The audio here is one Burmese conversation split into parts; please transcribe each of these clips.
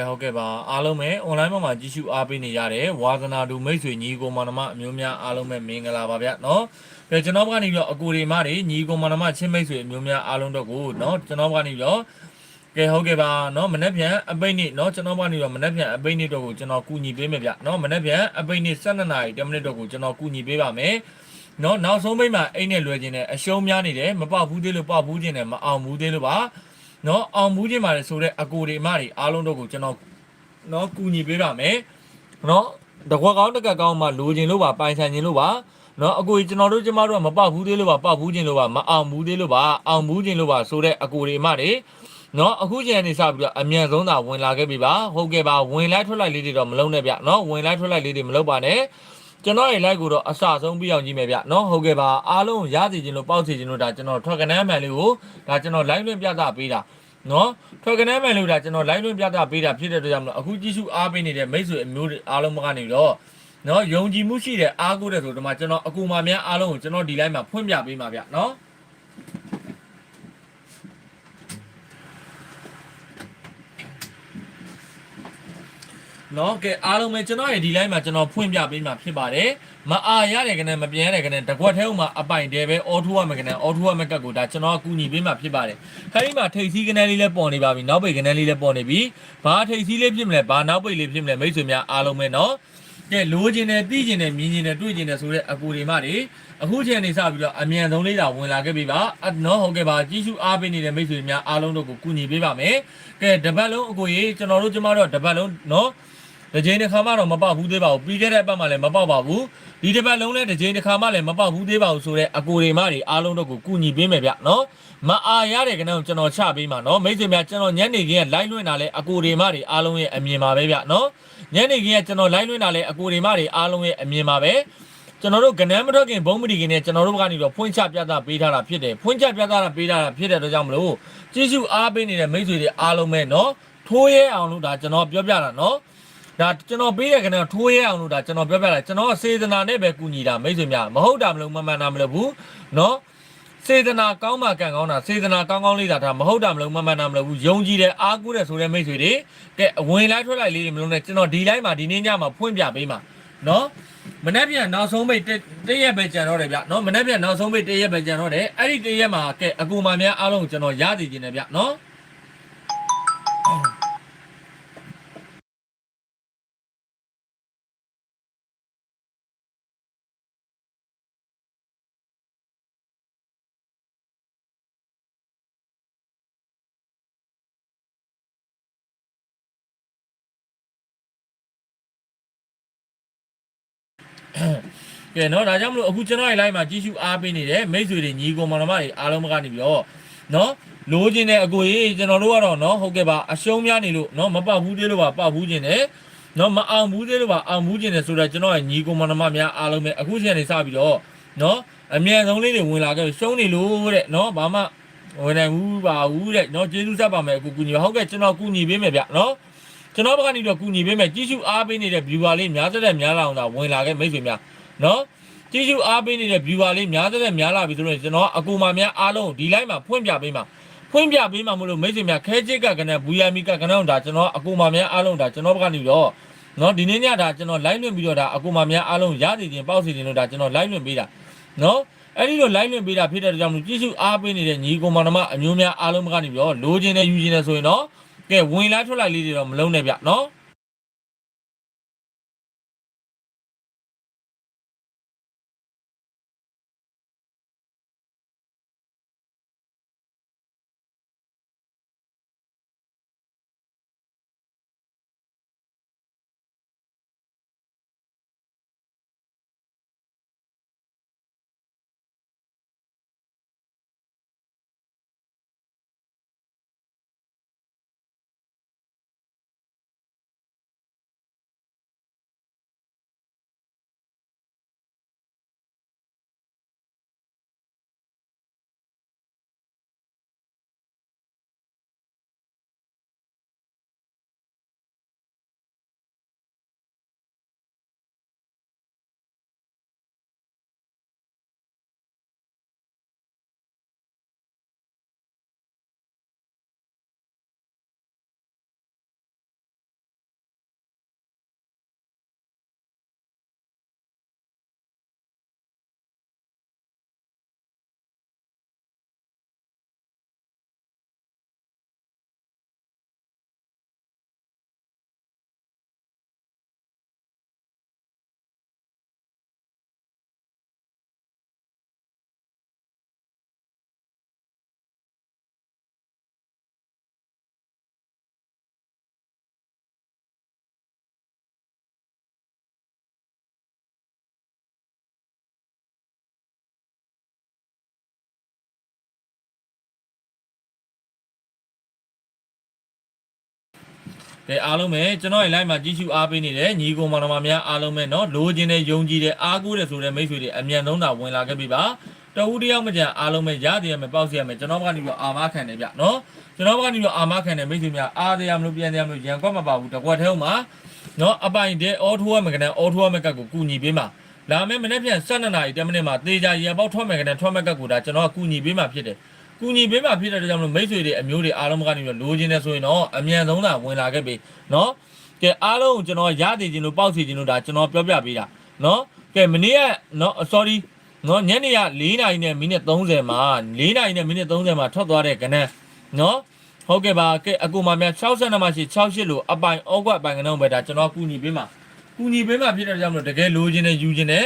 ကဲဟုတ်ကဲ့ပါအားလုံးပဲ online ပေါ်မှာကြည့်ရှုအားပေးနေရတယ်ဝါသနာတူမိတ်ဆွေညီကိုမောင်နှမအမျိုးများအားလုံးပဲမင်္ဂလာပါဗျเนาะကဲကျွန်တော်ကနေပြီးတော့အကူတွေမတွေညီကိုမောင်နှမချင်းမိတ်ဆွေအမျိုးများအားလုံးတော့ကိုเนาะကျွန်တော်ကနေပြီးတော့ကဲဟုတ်ကဲ့ပါเนาะမနေ့ပြန်အပိတ်နေ့เนาะကျွန်တော်ကနေပြီးတော့မနေ့ပြန်အပိတ်နေ့တော့ကိုကျွန်တော်ကူညီပေးမယ်ဗျเนาะမနေ့ပြန်အပိတ်နေ့12နာရီ10မိနစ်တော့ကိုကျွန်တော်ကူညီပေးပါမယ်နော်နောက်ဆုံးပိတ်မှာအိတ်နဲ့လွယ်ခြင်းနဲ့အရှုံးများနေတယ်မပေါက်ဘူးသေးလို့ပေါက်ဘူးခြင်းနဲ့မအောင်ဘူးသေးလို့ပါ နော်အောင်ဘူးခြင်းပါလေဆိုတဲ့အကိုတွေအမတွေအားလုံးတော့ကိုကျွန်တော်နော်ကူညီပေးပါမယ်နော်တကွက်ကောင်းတကက်ကောင်းမှလိုချင်လို့ပါပိုင်ဆိုင်ခြင်းလို့ပါနော်အကိုကြီးကျွန်တော်တို့ကျမတို့ကမပေါက်ဘူးသေးလို့ပါပေါက်ဘူးခြင်းလို့ပါမအောင်ဘူးသေးလို့ပါအောင်ဘူးခြင်းလို့ပါဆိုတဲ့အကိုတွေအမတွေနော်အခုချိန်ကနေစပြီးတော့အမြန်ဆုံးသာဝင်လာခဲ့ပြီပါဟုတ်ကဲ့ပါဝင်လိုက်ထွက်လိုက်လေးတွေတော့မလုံးနဲ့ဗျနော်ဝင်လိုက်ထွက်လိုက်လေးတွေမလုပ်ပါနဲ့ ကျွန်တော်ရဲ့ live ကိုတော့အစဆုံးပြအောင်ကြည့်မယ်ဗျเนาะဟုတ်ကဲ့ပါအားလုံးရစီခြင်းလို့ပေါက်စီခြင်းလို့ဒါကျွန်တော်ထွက်ကနေမှန်လေးကိုဒါကျွန်တော် live လွှင့်ပြသပေးတာเนาะထွက်ကနေမှန်လို့ဒါကျွန်တော် live လွှင့်ပြသပေးတာဖြစ်တဲ့အတွက်ကြောင့်မလို့အခုကြည့်ရှုအားပေးနေတဲ့မိတ်ဆွေအမျိုးတွေအားလုံးကနေတော့เนาะယုံကြည်မှုရှိတဲ့အားကိုးတဲ့ဆိုတော့ဒီမှာကျွန်တော်အကူမများအားလုံးကိုကျွန်တော်ဒီ live မှာဖွင့်ပြပေးမှာဗျเนาะ နော်ကဲအားလုံးပဲကျွန်တော်ရဲ့ဒီ line မှာကျွန်တော်ဖွင့်ပြပေးမှာဖြစ်ပါတယ်မအားရတဲ့ကနေမပြင်းရတဲ့ကနေတကွက်ထဲမှာအပိုင်တဲပဲအော်ထိုးရမယ်ကနေအော်ထိုးရမယ်ကတ်ကိုဒါကျွန်တော်အကူညီပေးမှာဖြစ်ပါတယ်အဲဒီမှာထိပ်စီးကနေလေးလည်းပေါ်နေပါပြီနောက်ပိတ်ကနေလေးလည်းပေါ်နေပြီဘာထိပ်စီးလေးဖြစ်မလဲဘာနောက်ပိတ်လေးဖြစ်မလဲမိတ်ဆွေများအားလုံးပဲနော်ကဲလိုချင်တယ်သိချင်တယ်မြင်ချင်တယ်တွေ့ချင်တယ်ဆိုတဲ့အကူတွေမှတွေအခုချိန်နေစပြီးတော့အမြန်ဆုံးလေးတာဝင်လာခဲ့ပြီပါအနော်ဟုတ်ကဲ့ပါကြီးစုအားပေးနေတဲ့မိတ်ဆွေများအားလုံးတို့ကိုကူညီပေးပါမယ်ကဲတပတ်လုံးအကူကြီးကျွန်တော်တို့ကျမတို့တပတ်လုံးနော် တစ်ချိန်တစ်ခါမှတော့မပေါက်ဘူးသေးပါဘူးပြီးခဲ့တဲ့အပတ်မှလည်းမပေါက်ပါဘူးဒီတစ်ပတ်လုံးလည်းတစ်ချိန်တစ်ခါမှလည်းမပေါက်ဘူးသေးပါဘူးဆိုတော့အကိုတွေမတွေအားလုံးတို့ကိုကူညီပေးမယ်ဗျနော်မအားရတဲ့ကနေကျွန်တော်ချပေးမှာနော်မိတ်ဆွေများကျွန်တော်ညနေခင်းက live လွှင့်တာလဲအကိုတွေမတွေအားလုံးရဲ့အမြင်ပါပဲဗျနော်ညနေခင်းကကျွန်တော် live လွှင့်တာလဲအကိုတွေမတွေအားလုံးရဲ့အမြင်ပါပဲကျွန်တော်တို့ကနန်းမထွက်ခင်ဘုံမတီခင်နဲ့ကျွန်တော်တို့ကနေတော့ဖွင့်ချပြသပေးထားတာဖြစ်တယ်ဖွင့်ချပြသတာပေးထားတာဖြစ်တဲ့အတွက်ကြောင့်မလို့ကျေးဇူးအားပေးနေတဲ့မိတ်ဆွေတွေအားလုံးပဲနော်ထိုးရဲအောင်လို့ဒါကျွန်တော်ပြောပြတာနော် ဒါကျွန်တော်ပေးတဲ့ကနေထိုးရဲအောင်လို့ဒါကျွန်တော်ပြောပြလိုက်ကျွန်တော်စေတနာနဲ့ပဲကူညီတာမိတ်ဆွေများမဟုတ်တာမလို့မမှန်တာမလို့ဘူးเนาะစေတနာကောင်းမှကံကောင်းတာစေတနာကောင်းကောင်းလေးတာဒါမဟုတ်တာမလို့မမှန်တာမလို့ဘူးယုံကြည်တယ်အားကိုးတယ်ဆိုတဲ့မိတ်ဆွေတွေကဲအဝင်လိုက်ထွက်လိုက်လေးတွေမလို့နဲ့ကျွန်တော်ဒီလိုက်မှာဒီနေ့ညမှာဖွင့်ပြပေးမှာเนาะမနေ့ပြန်နောက်ဆုံးပိတ်တရက်ပဲကြံတော့တယ်ဗျเนาะမနေ့ပြန်နောက်ဆုံးပိတ်တရက်ပဲကြံတော့တယ်အဲ့ဒီတရက်မှာကဲအကူမများအားလုံးကျွန်တော်ရတည်ခြင်းတယ်ဗျเนาะ ကဲနော်ဒါကြောင့်မလို့အခုကျွန်တော်ရဲ့ live မှာကြီးစုအားပေးနေတဲ့မိတ်ဆွေတွေညီကောင်မောင်နှမတွေအားလုံးကနေပြီးတော့နော်လိုချင်တဲ့အကိုကြီးကျွန်တော်တို့ကတော့နော်ဟုတ်ကဲ့ပါအရှုံးများနေလို့နော်မပေါက်ဘူးသေးလို့ပါပေါက်ဘူးခြင်းနဲ့နော်မအောင်ဘူးသေးလို့ပါအောင်ဘူးခြင်းနဲ့ဆိုတော့ကျွန်တော်ရဲ့ညီကောင်မောင်နှမများအားလုံးပဲအခုချိန်နေစပြီးတော့နော်အမြန်ဆုံးလေးတွေဝင်လာခဲ့ရှုံးနေလို့တဲ့နော်ဘာမှဝင်နိုင်ဘူးပါဘူးတဲ့နော်ကျေးဇူးဆက်ပါမယ်အခုကူညီဟုတ်ကဲ့ကျွန်တော်ကူညီပေးမယ်ဗျနော် ကျွန်တော်ဘက်ကနေတော့ကူညီပေးမယ်ကြီးစုအားပေးနေတဲ့ viewer လေးများစက်တဲ့များလာအောင်သာဝင်လာခဲ့မိတ်ဆွေများနော်ကြည့်ရှုအားပေးနေတဲ့ viewer လေးများတဲ့များလာပြီဆိုတော့ကျွန်တော်အကူမများအားလုံးဒီ line မှာဖွင့်ပြပေးမှာဖွင့်ပြပေးမှာမလို့မိတ်ဆွေများခဲချစ်ကကနဲ့ VIM ကကနဲ့ဒါကျွန်တော်အကူမများအားလုံးဒါကျွန်တော်ဘက်ကနေတော့နော်ဒီနေ့ညဒါကျွန်တော် line လွှင့်ပြီးတော့ဒါအကူမများအားလုံးရစီခြင်းပေါက်စီခြင်းလို့ဒါကျွန်တော် line လွှင့်ပေးတာနော်အဲ့ဒီလို line လွှင့်ပေးတာဖြစ်တဲ့ကြောင့်မလို့ကြည့်ရှုအားပေးနေတဲ့ညီကောင်မတော်မအမျိုးများအားလုံးဘက်ကနေပြီးတော့လိုချင်တဲ့ယူချင်တဲ့ဆိုရင်တော့ ကဲဝင်လာထွက်လိုက်လေးတွေတော့မလုံးနဲ့ဗျနော် ကဲအားလုံးပဲကျွန်တော်ရဲ့ live မှာကြည့်ရှုအားပေးနေတဲ့ညီကိုမောင်နှမများအားလုံးပဲเนาะလိုချင်တဲ့ယုံကြည်တဲ့အားကိုးတဲ့ဆိုတဲ့မိတ်ဆွေတွေအမြန်ဆုံးသာဝင်လာခဲ့ပြီပါတဝူတယောက်မကြံအားလုံးပဲရသေးရမယ်ပေါက်စီရမယ်ကျွန်တော်ဘက်ကနေပြီးအာမခံတယ်ဗျเนาะကျွန်တော်ဘက်ကနေပြီးအာမခံတယ်မိတ်ဆွေများအားသေးရမလို့ပြန်သေးရမလို့ရန်ကွက်မပါဘူးတကွက်ထဲမှာเนาะအပိုင်တဲ့အော်ထိုးရမယ်ကနအော်ထိုးရမယ်ကတ်ကိုကူညီပေးမှာလာမယ်မနေ့ပြန်12နာရီ10မိနစ်မှာတေချာရန်ပေါက်ထွက်မယ်ကနထွက်မယ်ကတ်ကိုဒါကျွန်တော်ကကူညီပေးမှာဖြစ်တယ် ကူညီပေးမှာဖြစ်တဲ့အတွက်ကြောင့်မလို့မိတ်ဆွေတွေအမျိုးတွေအားလုံးကနေပြီးလိုချင်တယ်ဆိုရင်တော့အမြန်ဆုံးသာဝင်လာခဲ့ပြီနော်ကဲအားလုံးကျွန်တော်ရသေးခြင်းလို့ပေါက်စီခြင်းလို့ဒါကျွန်တော်ပြောပြပေးတာနော်ကဲမနေ့ကနော် sorry နော်ညနေက4နာရီနဲ့မိနစ်30မှာ4နာရီနဲ့မိနစ်30မှာထွက်သွားတဲ့ကဏ္ဍနော်ဟုတ်ကဲ့ပါကဲအခုမှမြန်62မှာရှိ68လို့အပိုင်အောက်ကွက်အပိုင်ကဏ္ဍပဲဒါကျွန်တော်ကူညီပေးမှာကူညီပေးမှာဖြစ်တဲ့ကြောင့်မလို့တကယ်လိုချင်တယ်ယူချင်တယ်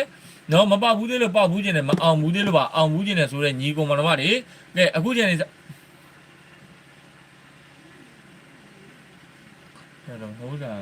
နော်မပေါက်ဘူးသေးလို့ပေါက်ဘူးချင်တယ်မအောင်ဘူးသေးလို့ပါအောင်ဘူးချင်တယ်ဆိုတော့ညီကောင်မတော်မတွေ ကဲအခုချိန်နေအဲ့တော့ဟိုးတာ